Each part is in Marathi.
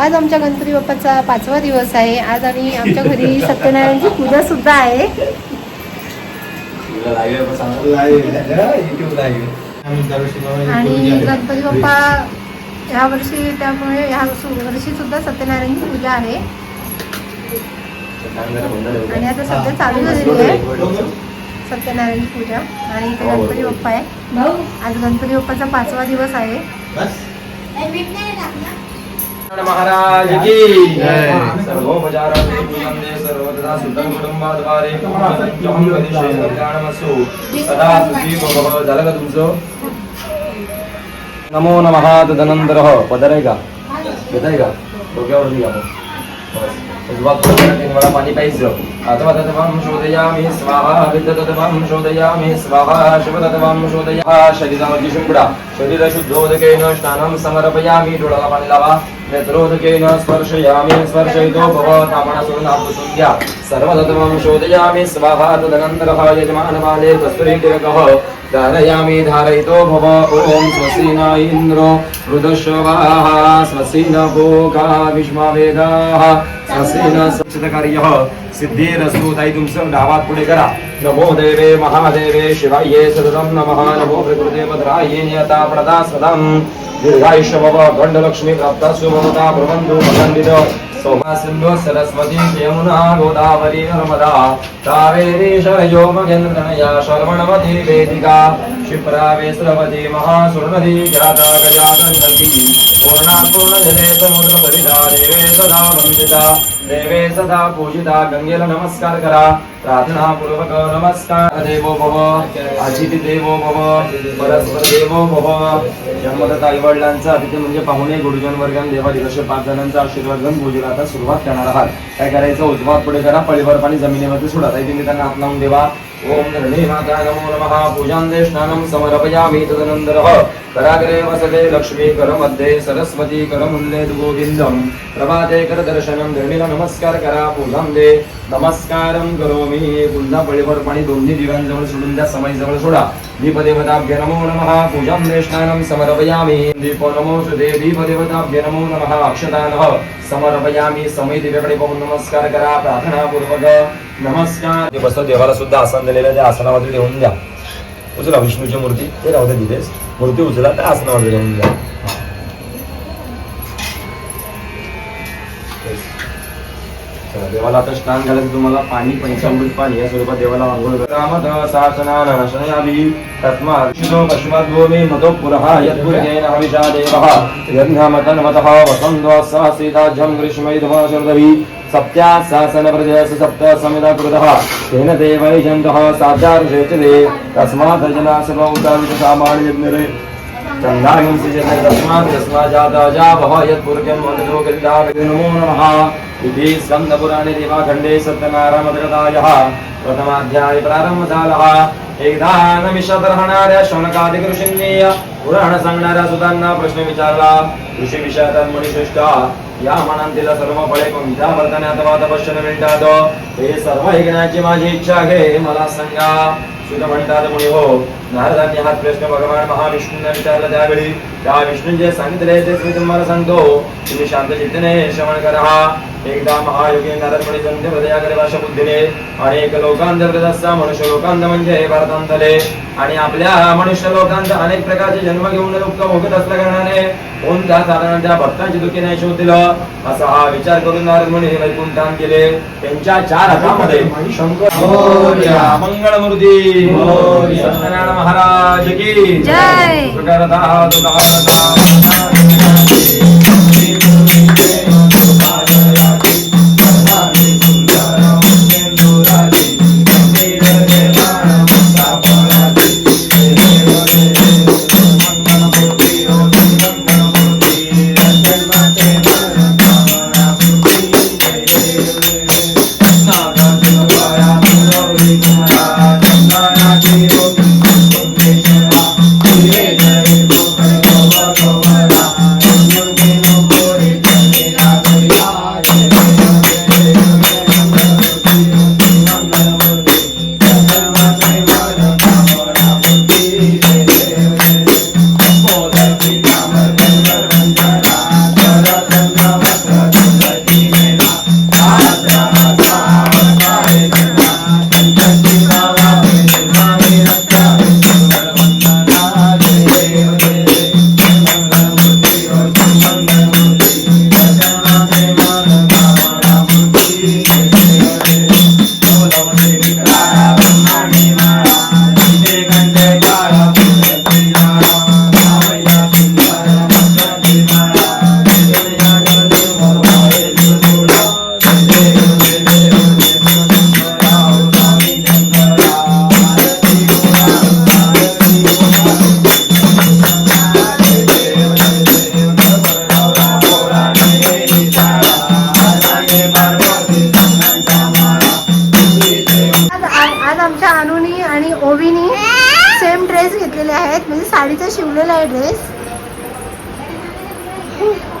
आज आमच्या गणपती बाप्पाचा पाचवा दिवस आहे. आज आणि आमच्या घरी सत्यनारायणची पूजा सुद्धा आहे. आणि गणपती बाप्पा ह्या वर्षी त्यामुळे ह्या वर्षी सुद्धा सत्यनारायणची पूजा आहे. आणि आता सध्या चालू झालेली आहे सत्यनारायणची पूजा. आणि इथे गणपती बाप्पा आहे. आज गणपती बाप्पाचा पाचवा दिवस आहे. महाराज की जय. सर्वोपचारादि सर्वदा सुतं कुटुंबाद्वारे पंचमं सदा सुखी भव झालं का तुमचं नमो नमः तदनंतर पदर आहे का घेत आहे का डोक्यावर घ्या पाणी प्यायचं अथवा तत्वं शोधयामि स्वाहा विद्यतत्वं शोधयामि स्वाहा शिवतत्वं शोधया शरीरावरची शुक्रा शरीर शुद्धोदकेन स्नानं समर्पयामि डोळ्याला पाणी लावा नेत्रोदकेन स्पर्शयामि स्पर्शयितो भव कामना सोडून हात शोधयामि स्वाहा तदनंतरः यजमानमाले कस्तुरी धारयामि धारयितो भव ॐ स्वस्ति न इन्द्रो वृदश्वाः स्वस्ति न भोगा विश्ववेदाः स्वस्ति न स्वच्छतकार्यः सिद्धिरस्तु ताई तुमचं डावात पुढे करा नमो देवे महादेवे शिवाये सततं नमः। नमो प्रकृते भद्राये नियता प्रदा सदं दीर्घायुष्य भव गण्डलक्ष्मी प्राप्ता सुममता प्रबंधु मखण्डित सोमा सिन्धु सरस्वती यमुना गोदावरी नर्मदा। कावेरी शरयो मगेन्द्रनया शर्वणवती वेदिका। क्षिप्रा वेस्रवती महासुरनदी जाता गजादन्नदी पूर्णा पूर्णजले समुद्रपरिता देवे सदा वन्दिता देवे सदा पूजिता गंगेला नमस्कार करा प्रार्थना पूर्वक नमस्कार देवो भव अतिथी देवो भव परस्पर देवो भव जन्मदत्त आई वडिलांचा अतिथी म्हणजे पाहुणे गुरुजन वर्गन देवा असे पाच जणांचा आशीर्वाद घेऊन पूजेला आता सुरुवात करणार आहात. काय करायचं? उजवात पुढे करा पळीभर पाणी जमिनीवरती सोडा. ताई तुम्ही त्यांना हात लावून देवा. ओम धरणी माता नमो नमः. पूजांदे स्नानं समर्पयामि तदनंतर कराग्रे वसते लक्ष्मी करमध्ये सरस्वती करमुल्ले गोविंदम प्रभाते कर दर्शनं धरणीला नमस्कार करा पूजांदे करो करोमि। पुन्हा पळीभर पाणी दोन्ही दिव्यांजवळ सोडून द्या समईजवळ सोडा दीपदेवताभ्य नमो नमः। पूजांदे स्नानं समर्पयामि। दीपो नमोस्तुते दीपदेवताभ्य नमो नमः। अक्षतानः समर्पयामि। समय दिव्याकडे पाहून नमस्कार करा। प्रार्थना पूर्वक नमस्कार। बसतो देवाला सुद्धा आसन दिलेलं त्या आसनावरती ठेवून द्या. उचला विष्णूची मूर्ती. ते राहू दे तिथेच मूर्ती उचला त्या आसनामध्ये ठेवून द्या. देवाला आता स्नान घालायचं तुम्हाला पाणी पंचामृत पाणी या स्वरूपात देवाला आंघोळ करा. तस्मात् पश्चिमात् भूमि मतो पुरः यत्पुर्येन हविषा देवः। यज्ञमतन्वतः वसन्तो स ग्रीष्मैधमाशर्दभि सप्त्या शासन प्रजयस सप्त समिता कृतः तेन देवैजन्तः साचारुषे च दे तस्मात् जनासभौताविषसामान्यज्ञरे चन्दायं सृजते तस्मात् यश्मा जाता जा भव यत्पुर्यं वदतो गन्धाविदे नमो नमः। इति स्कन्दपुराणे देवाखण्डे सत्यनारायणमद्रतायः प्रथमाध्याय प्रारम्भजालः। एकदा नमिषदर्हणाऱ्या शौनकादिक ऋषींनी पुराण सांगणाऱ्या सुतांना प्रश्न विचारला ऋषी विषयात मणिश्रेष्ठा या मनांतील सर्व फळे कोणत्या वर्तने अथवा तपश्चन मिळतात हे सर्व ऐकण्याची माझी इच्छा आहे मला सांगा सुत म्हणतात मुनी हो। नारदांनी हा प्रश्न भगवान महाविष्णूंना विचारला त्यावेळी त्या विष्णूंचे सांगितले तेच मी तुम्हाला सांगतो. तुम्ही शांत चित्तने श्रवण करा. एकदा महायोगी नारद मुनी संत हृदयाकडे भाषा बुद्धीने अनेक लोकांत प्रदस्ता मनुष्य लोकांत म्हणजे हे भारतांतले. आणि आपल्या मनुष्य लोकांत अनेक प्रकारचे जन्म घेऊन दुःख भोगत असल्या कारणाने कोणत्या त्या भक्तांची दुःखी नाही शोधतील असा हा विचार करून नारद मुनी वैकुंठान केले त्यांच्या चार हातामध्ये शंकर मोरया. मंगळमूर्ती मोरया. सत्यनारायण महाराज की जय.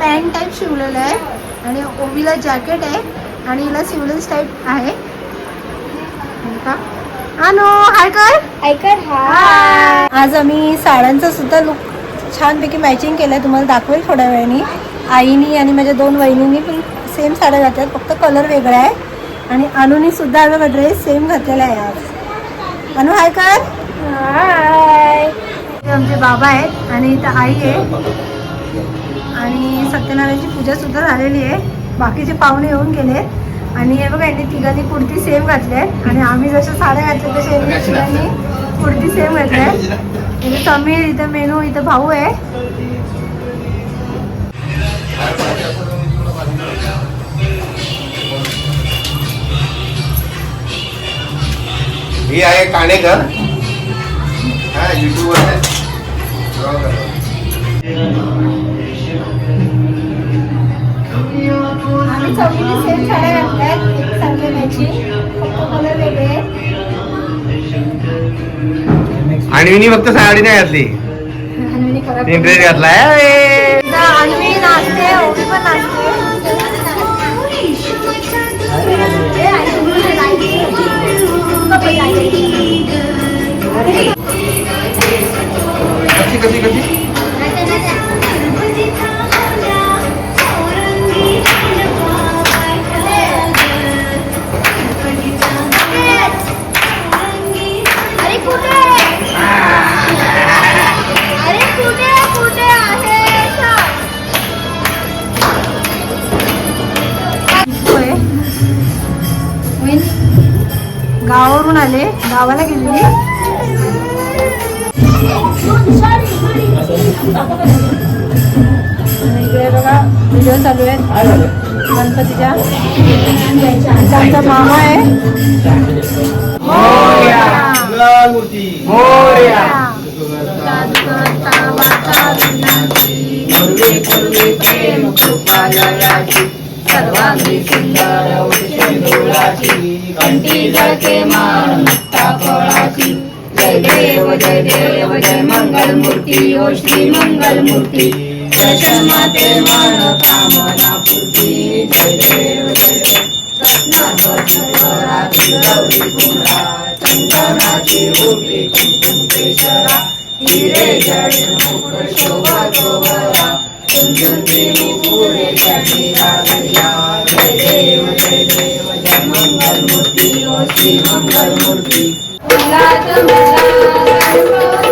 पॅन्ट टाईप शिवलेला आहे. आणि ओवीला जॅकेट आहे. आणि हिला सिवलेस टाईप आहे. का अनु हाय कर. ऐकर हाय आज आम्ही साड्यांचा सुद्धा लुक छानपैकी मॅचिंग केलं आहे तुम्हाला दाखवेल थोड्या वेळाने. आईनी आणि माझ्या दोन वहिनींनी पण सेम साड्या घातल्यात. फक्त कलर वेगळा आहे. आणि अनुनी सुद्धा बघा ड्रेस सेम घातलेला आहे आज. अनु हाय कर. हाय आमचे बाबा आहेत. आणि इथं आई आहे. आणि सत्यनारायणची पूजा सुद्धा झालेली आहे. बाकीचे पाहुणे येऊन गेले आणि हे बघा यांनी तिघांनी कुर्ती सेम घातली आहे. आणि आम्ही जशा साड्या घातल्या तशा यांनी तिघांनी कुर्ती सेम घातल्या आहे इथे समीर इथं मेनू इथं भाऊ आहे. ही आहे काणेकर हा युट्यूबवर आहे. आम्ही चौघीने सेम साड्या घातल्यात. एकसारखे मॅचिंग फक्त कलर वेगळे. आहेत. आणि मी फक्त साडी नाही घातली. अन्वीने कलर तीन ड्रेस घातलाय नाचते पण नाचते. गावावरून आले. गावाला गेलेली. इकडे बघा व्हिडिओ चालू आहेत. गणपतीच्या. आमचा मामा आहे. जय देव जय देव जय मंगल मूर्ती ओ श्री मंगल मूर्ती दर्शन माते मान कामना पूर्ती जय देव. जय चंदनाची ओटी कुंकुम हिरे जडे मुकुट शोभा झुंझुंती मुकुरे जय देव मंगल मूर्ती ओ श्री मंगल मूर्ती उल्लास मला